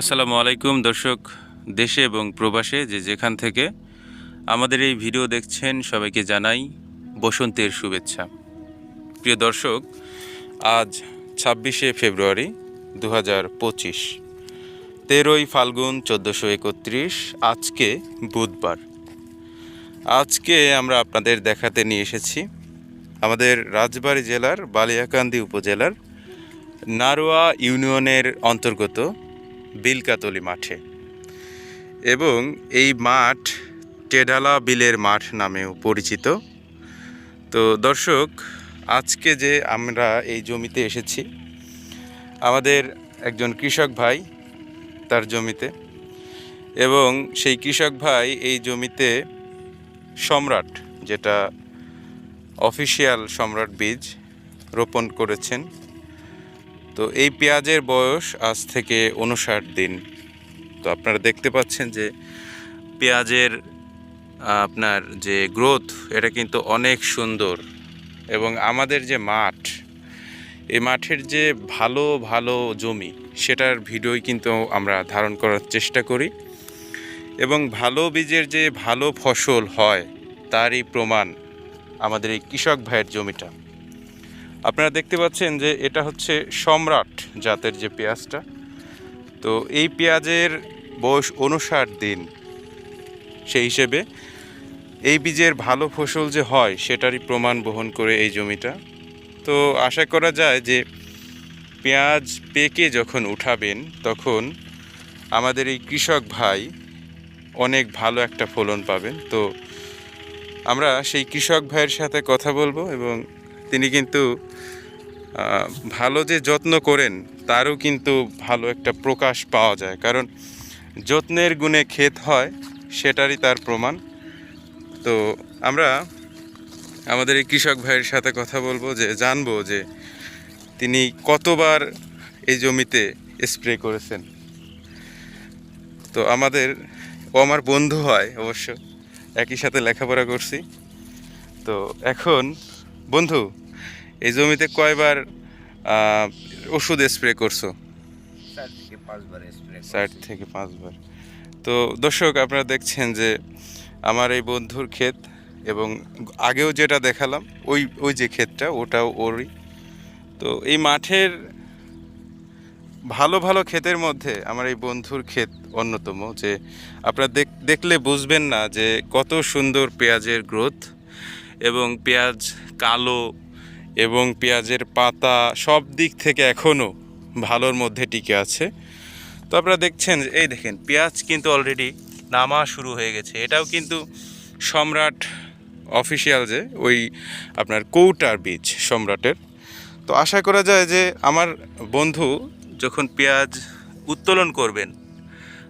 আসসালামু আলাইকুম, দর্শক, দেশে এবং প্রবাসে যে যেখান থেকে আমাদের এই ভিডিও দেখছেন, সবাইকে জানাই বসন্তের শুভেচ্ছা। প্রিয় দর্শক, আজ ছাব্বিশে ফেব্রুয়ারি দু হাজার পঁচিশ, তেরোই ফাল্গুন চোদ্দোশো একত্রিশ, আজকে বুধবার। আজকে আমরা আপনাদের দেখাতে নিয়ে এসেছি আমাদের রাজবাড়ী জেলার বালিয়াকান্দি উপজেলার নারোয়া ইউনিয়নের অন্তর্গত বিলকাতলি মাঠে এবং এই মাঠ টেডালা বিলের মাঠ নামেও পরিচিত। তো দর্শক, আজকে যে আমরা এই জমিতে এসেছি, আমাদের একজন কৃষক ভাই তার জমিতে এবং সেই কৃষক ভাই এই জমিতে সম্রাট, যেটা অফিসিয়াল সম্রাট বীজ রোপণ করেছেন। তো এই পেঁয়াজের বয়স আজ থেকে উনষাট দিন। তো আপনারা দেখতে পাচ্ছেন যে পেঁয়াজের আপনার যে গ্রোথ, এটা কিন্তু অনেক সুন্দর। এবং আমাদের যে মাঠ, এই মাঠের যে ভালো ভালো জমি, সেটার ভিডিওই কিন্তু আমরা ধারণ করার চেষ্টা করি। এবং ভালো বীজের যে ভালো ফসল হয়, তারই প্রমাণ আমাদের এই কৃষক ভাইয়ের জমিটা। আপনারা দেখতে পাচ্ছেন যে এটা হচ্ছে সম্রাট জাতের যে পেঁয়াজটা। তো এই পেঁয়াজের বয়স উনষাট দিন। সেই হিসেবে এই বীজের ভালো ফসল যে হয়, সেটারই প্রমাণ বহন করে এই জমিটা। তো আশা করা যায় যে পেঁয়াজ পেকে যখন উঠাবেন, তখন আমাদের এই কৃষক ভাই অনেক ভালো একটা ফলন পাবেন। তো আমরা সেই কৃষক ভাইয়ের সাথে কথা বলব এবং তিনি কিন্তু ভালো যে যত্ন করেন, তারও কিন্তু ভালো একটা প্রকাশ পাওয়া যায়। কারণ যত্নের গুণে ক্ষেত হয়, সেটারই তার প্রমাণ। তো আমরা আমাদের এই কৃষক ভাইয়ের সাথে কথা বলব, যে জানব যে তিনি কতবার এই জমিতে স্প্রে করেছেন। তো আমাদের, ও আমার বন্ধু হয় অবশ্য, একই সাথে লেখাপড়া করছি। তো এখন, বন্ধু এই জমিতে কয়বার ওষুধ স্প্রে করছ? চার থেকে পাঁচবার চার থেকে পাঁচবার। তো দর্শক আপনারা দেখছেন যে আমার এই বন্ধুর ক্ষেত এবং আগেও যেটা দেখালাম ওই ওই যে ক্ষেতটা ওটাও ওরই। তো এই মাঠের ভালো ভালো ক্ষেতের মধ্যে আমার এই বন্ধুর ক্ষেত অন্যতম যে আপনারা দেখ- দেখলে বুঝবেন না যে কত সুন্দর পেঁয়াজের গ্রোথ এবং পেঁয়াজ কালো এবং পেঁয়াজের পাতা সব দিক থেকে এখনও ভালোর মধ্যে টিকে আছে। তো আপনারা দেখছেন এই দেখেন, পেঁয়াজ কিন্তু অলরেডি নামা শুরু হয়ে গেছে। এটাও কিন্তু সম্রাট অফিসিয়াল যে, ওই আপনার কৌটার বীজ সম্রাটের। তো আশা করা যায় যে, আমার বন্ধু যখন পেঁয়াজ উত্তোলন করবেন,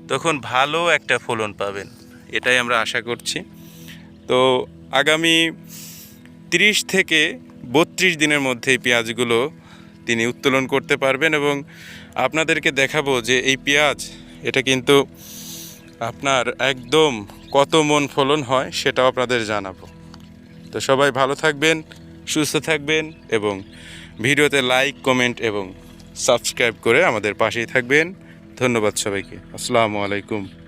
তখন ভালো একটা ফলন পাবেন। এটাই আমরা আশা করছি। তো আগামী তিরিশ থেকে বত্রিশ দিনের মধ্যে এই পেঁয়াজগুলো তিনি উত্তোলন করতে পারবেন এবং আপনাদেরকে দেখাবো যে এই পেঁয়াজ, এটা কিন্তু আপনার একদম কত মন ফলন হয় সেটাও আপনাদের জানাব। তো সবাই ভালো থাকবেন, সুস্থ থাকবেন এবং ভিডিওতে লাইক, কমেন্ট এবং সাবস্ক্রাইব করে আমাদের পাশেই থাকবেন। ধন্যবাদ সবাইকে। আসসালামু আলাইকুম।